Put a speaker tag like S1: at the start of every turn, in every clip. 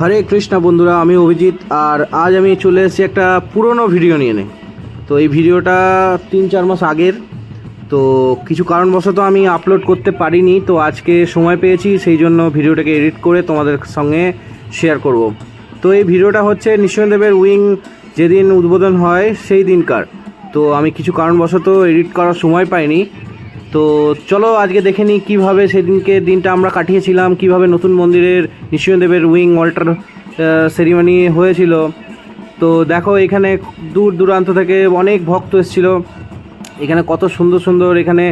S1: হরে কৃষ্ণা বন্ধুরা, আমি অভিজিৎ আর আজ আমি চলে এসেছি একটা পুরনো ভিডিও নিয়ে নে। তো এই ভিডিওটা তিন চার মাস আগের, তো কিছু কারণবশত আমি আপলোড করতে পারিনি, তো আজকে সময় পেয়েছি, সেই জন্য ভিডিওটাকে এডিট করে তোমাদের সঙ্গে শেয়ার করব। তো এই ভিডিওটা হচ্ছে নিঃসন্দেবের উইং, যেদিন উদ্বোধন হয় সেই দিনকার। তো আমি কিছু কারণবশত এডিট করার সময় পাইনি তো চলো আজকে দেখে নিই কীভাবে সেদিনকে দিনটা আমরা কাটিয়েছিলাম, কীভাবে নতুন মন্দিরের নিঃসন্দেবের উইং অল্টার সেরিমনি হয়েছিল। তো দেখো এখানে দূর দূরান্ত থেকে অনেক ভক্ত এসেছিল। এখানে কত সুন্দর সুন্দর এখানে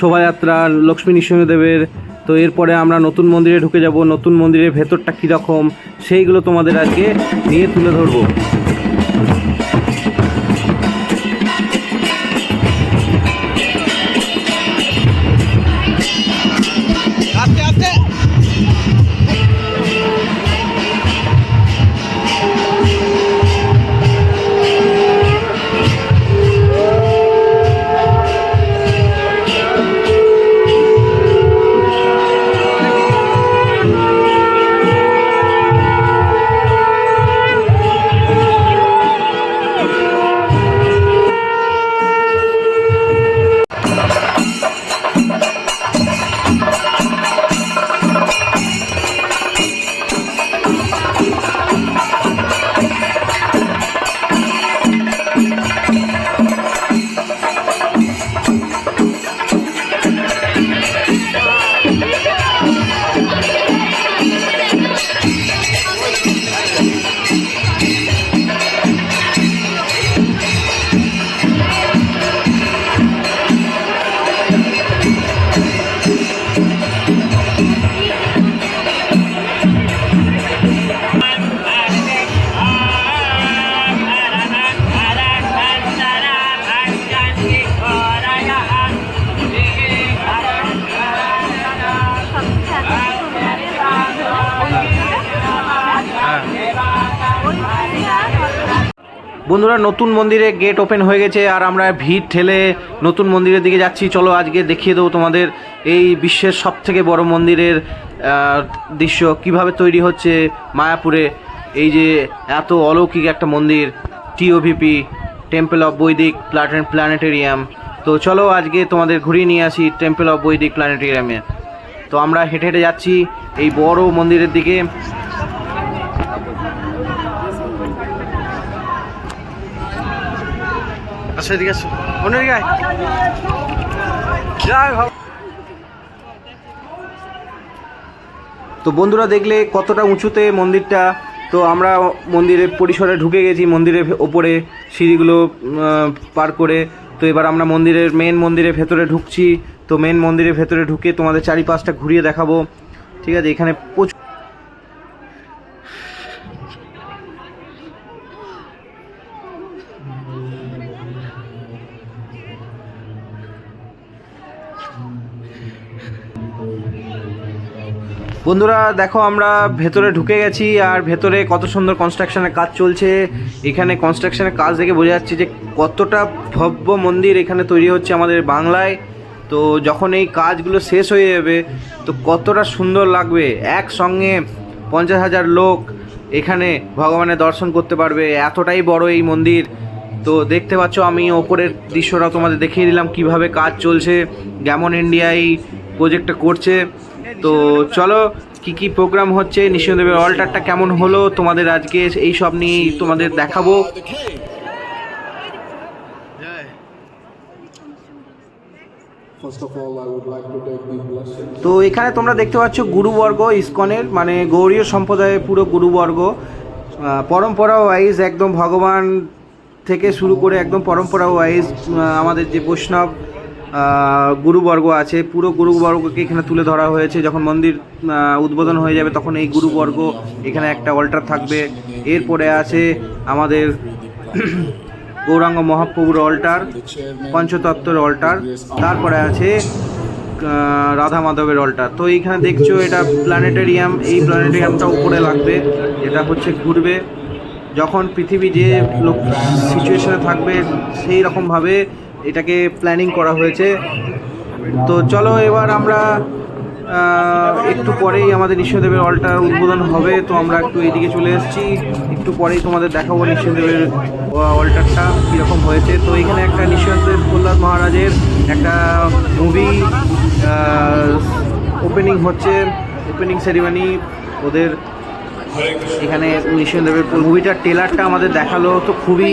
S1: শোভাযাত্রা, লক্ষ্মী নৃসিংহদেবের তো এরপরে আমরা নতুন মন্দিরে ঢুকে যাব, নতুন মন্দিরের ভেতরটা কীরকম, সেইগুলো তোমাদের আজকে নিয়ে তুলে ধরবো। বন্ধুরা, নতুন মন্দিরে গেট ওপেন হয়ে গেছে আর আমরা ভিড় ঠেলে নতুন মন্দিরের দিকে যাচ্ছি। চলো আজকে দেখিয়ে দেবো তোমাদের এই বিশ্বের সব থেকে বড় মন্দিরের দৃশ্য কীভাবে তৈরি হচ্ছে মায়াপুরে। এই যে এত অলৌকিক একটা মন্দির টিওভিপি টেম্পল অফ বৈদিক প্লাটেন প্ল্যানেটেরিয়াম তো চলো আজকে তোমাদের ঘুরিয়ে নিয়ে আসি টেম্পল অফ বৈদিক প্ল্যানেটেরিয়ামে তো আমরা হেঁটে হেঁটে যাচ্ছি এই বড় মন্দিরের দিকে। আসো এদিকে আয় জয় তো বন্ধুরা দেখলে কতটা উঁচুতে মন্দিরটা। তো আমরা মন্দিরের পরিসরে ঢুকে গেছি, মন্দিরের ওপরে সিঁড়িগুলো পার করে। তো এবার আমরা মন্দিরের মেন মন্দিরের ভেতরে ঢুকছি। তো মেন মন্দিরের ভেতরে ঢুকে তোমাদের চারিপাশটা ঘুরিয়ে দেখাবো। ঠিক আছে, এখানে প্রচুর বন্ধুরা, দেখো আমরা ভেতরে ঢুকে গেছি আর ভেতরে কত সুন্দর কনস্ট্রাকশনের কাজ চলছে। এখানে কনস্ট্রাকশনের কাজ দেখে বোঝা যাচ্ছে যে কতটা ভব্য মন্দির এখানে তৈরি হচ্ছে আমাদের বাংলায়। তো যখন এই কাজগুলো শেষ হয়ে যাবে, তো কতটা সুন্দর লাগবে। একসঙ্গে পঞ্চাশ হাজার লোক এখানে ভগবানের দর্শন করতে পারবে। এতটাই বড় এই মন্দির। তো দেখতে পাচ্ছ আমি ওপরের দৃশ্যটা তোমাদের দেখিয়ে দিলাম কীভাবে কাজ চলছে যেমন ইন্ডিয়া এই প্রজেক্টটা করছে। তো চলো কি কি প্রোগ্রাম হচ্ছে? নিঃসন্দেবের অল্টারটা কেমন হলো? তোমাদের আজকে এই সব নিয়ে তোমাদের দেখাবো. তো এখানে তোমরা দেখতে পাচ্ছ গুরুবর্গ ইস্কনের মানে গৌরীয় সম্প্রদায়ের পুরো গুরুবর্গ। পরম্পরা ওয়াইজ একদম ভগবান থেকে শুরু করে একদম পরম্পরা ওয়াইজ আমাদের যে বৈষ্ণব গুরুবর্গ আছে। পুরো গুরুবর্গকে এখানে তুলে ধরা হয়েছে। যখন মন্দির উদ্বোধন হয়ে যাবে, তখন এই গুরুবর্গ এখানে একটা অল্টার থাকবে। এরপরে আছে আমাদের গৌরাঙ্গ মহাপ্রভুর অল্টার পঞ্চতত্ত্বের অল্টার তারপরে আছে রাধা মাধবের অল্টার তো এইখানে দেখছ, এটা প্ল্যানেটেরিয়াম এই প্ল্যানেটেরিয়ামটা উপরে লাগবে। এটা হচ্ছে ঘুরবে। যখন পৃথিবী যে লোক সিচুয়েশনে থাকবে, সেই রকমভাবে এটাকে প্ল্যানিং করা হয়েছে। তো চলো এবার আমরা একটু পরেই আমাদের নিঃসদেবের অলটার উদ্বোধন হবে। তো আমরা একটু এদিকে চলে এসেছি। একটু পরেই তোমাদের দেখাবো নিঃসদেবের অলটারটা কীরকম হয়েছে। তো এখানে একটা নিঃসদেব প্রহ্লাদ মহারাজের একটা মুভি ওপেনিং হচ্ছে। ওপেনিং সেরিমনি ওদের এখানে নিঃসন্দেবের মুভিটার টেলারটা আমাদের দেখাল। তো খুবই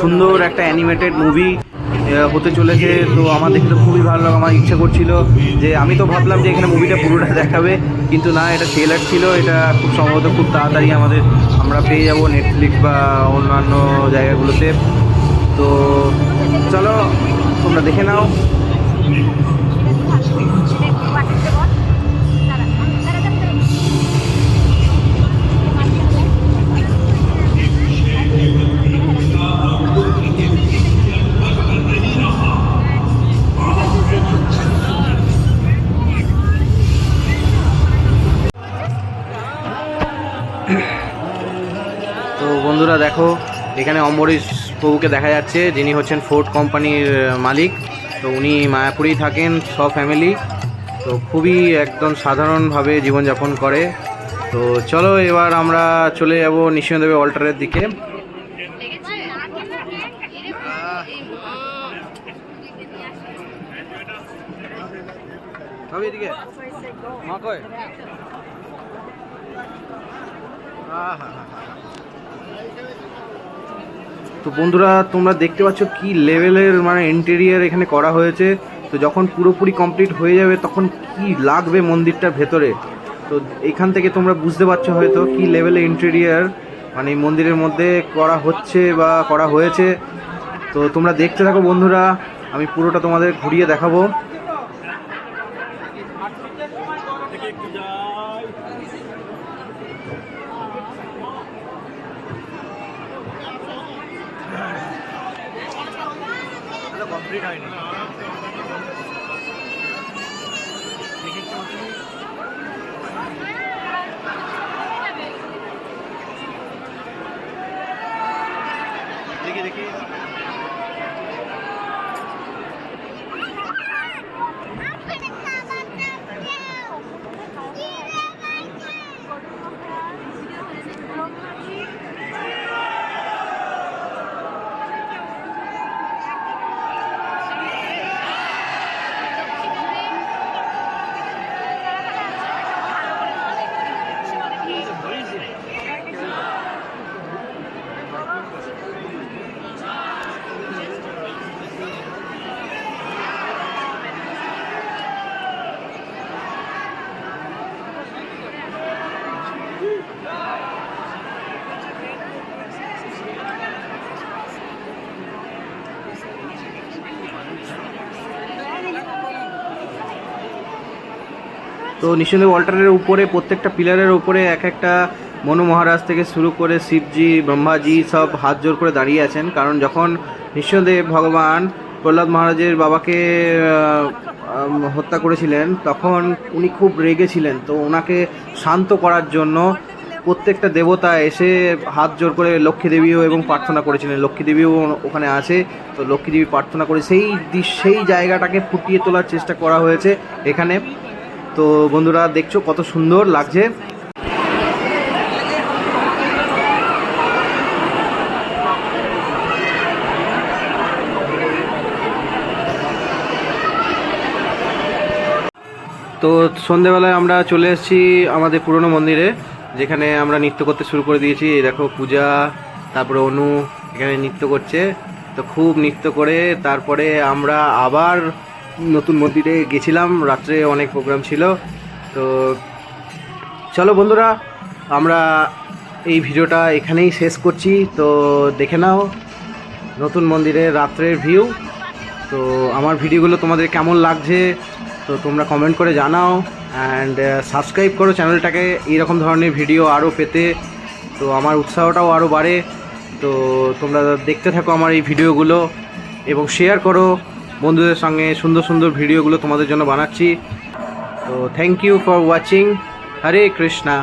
S1: সুন্দর একটা অ্যানিমেটেড মুভি হতে চলেছে। তো আমার দেখে তো খুবই ভালো লাগল, আমার ইচ্ছা করছিল যে, আমি তো ভাবলাম যে, এখানে মুভিটা পুরোটা দেখাবে, কিন্তু না, এটা ট্রেলার ছিল, এটা খুব সম্ভবত খুব তাড়াতাড়ি আমাদের, আমরা পেয়ে যাব নেটফ্লিক্স বা অন্যান্য জায়গাগুলোতে। তো চলো, তোমরা দেখে নাও। বন্ধুরা, দেখো, এখানে অম্বরীশ প্রভুকে দেখা যাচ্ছে, যিনি হচ্ছেন ফোর্ড কোম্পানির মালিক। তো উনি মায়াপুরেই থাকেন, সব ফ্যামিলি তো খুবই একদম সাধারণভাবে জীবনযাপন করে। তো চলো, এবার আমরা চলে যাব নিঃসন্দেবে অল্টারের দিকে। মা কয় আহা। তো বন্ধুরা, তোমরা দেখতে পাচ্ছ কি লেভেলের মানে ইন্টেরিয়ার এখানে করা হয়েছে। তো যখন পুরোপুরি কমপ্লিট হয়ে যাবে, তখন কি লাগবে মন্দিরটার ভেতরে? তো এখান থেকে তোমরা বুঝতে পারছ হয়তো কি লেভেলের ইন্টেরিয়ার মানে মন্দিরের মধ্যে করা হচ্ছে বা করা হয়েছে। তো তোমরা দেখতে থাকো বন্ধুরা, আমি পুরোটা তোমাদের ঘুরিয়ে দেখাবো। কমপ্লিট হয়নি দেখি দেখি তো নিঃসন্দেহে অল্টারের উপরে, প্রত্যেকটা পিলারের উপরে এক একটা মনু মহারাজ থেকে শুরু করে শিবজি, ব্রহ্মাজি সব হাত জোর করে দাঁড়িয়ে আছেন। কারণ যখন নিঃসন্দেহে ভগবান প্রহ্লাদ মহারাজের বাবাকে হত্যা করেছিলেন, তখন উনি খুব রেগেছিলেন তো ওনাকে শান্ত করার জন্য প্রত্যেকটা দেবতা এসে হাত জোর করে লক্ষ্মী দেবীও এবং প্রার্থনা করেছিলেন। লক্ষ্মী দেবীও ওখানে আছে, তো লক্ষ্মী দেবী প্রার্থনা করে সেই সেই জায়গাটাকে ফুটিয়ে তোলার চেষ্টা করা হয়েছে এখানে। তো বন্ধুরা, দেখছ কত সুন্দর লাগছে। তো সন্ধেবেলায় আমরা চলে এসেছি আমাদের পুরনো মন্দিরে, যেখানে আমরা নৃত্য করতে শুরু করে দিয়েছি। দেখো, পূজা, তারপরে অনু এখানে নৃত্য করছে। তো খুব নৃত্য করে, তারপরে আমরা আবার নতুন মন্দিরে গেছিলাম, রাত্রে অনেক প্রোগ্রাম ছিল। তো চলো বন্ধুরা, আমরা এই ভিডিওটা এখানেই শেষ করছি। তো দেখে নাও নতুন মন্দিরের রাত্রের ভিউ তো আমার ভিডিওগুলো তোমাদের কেমন লাগছে, তো তোমরা কমেন্ট করে জানাও। অ্যান্ড সাবস্ক্রাইব করো চ্যানেলটাকে এইরকম ধরনের ভিডিও আরও পেতে। তো আমার উৎসাহটাও আরও বাড়ে। তো তোমরা দেখতে থাকো আমার এই ভিডিওগুলো। এবং শেয়ার করো। বন্ধুদের সঙ্গে সুন্দর সুন্দর ভিডিওগুলো তোমাদের জন্য বানাচ্ছি। তো thank you for watching Hare Krishna.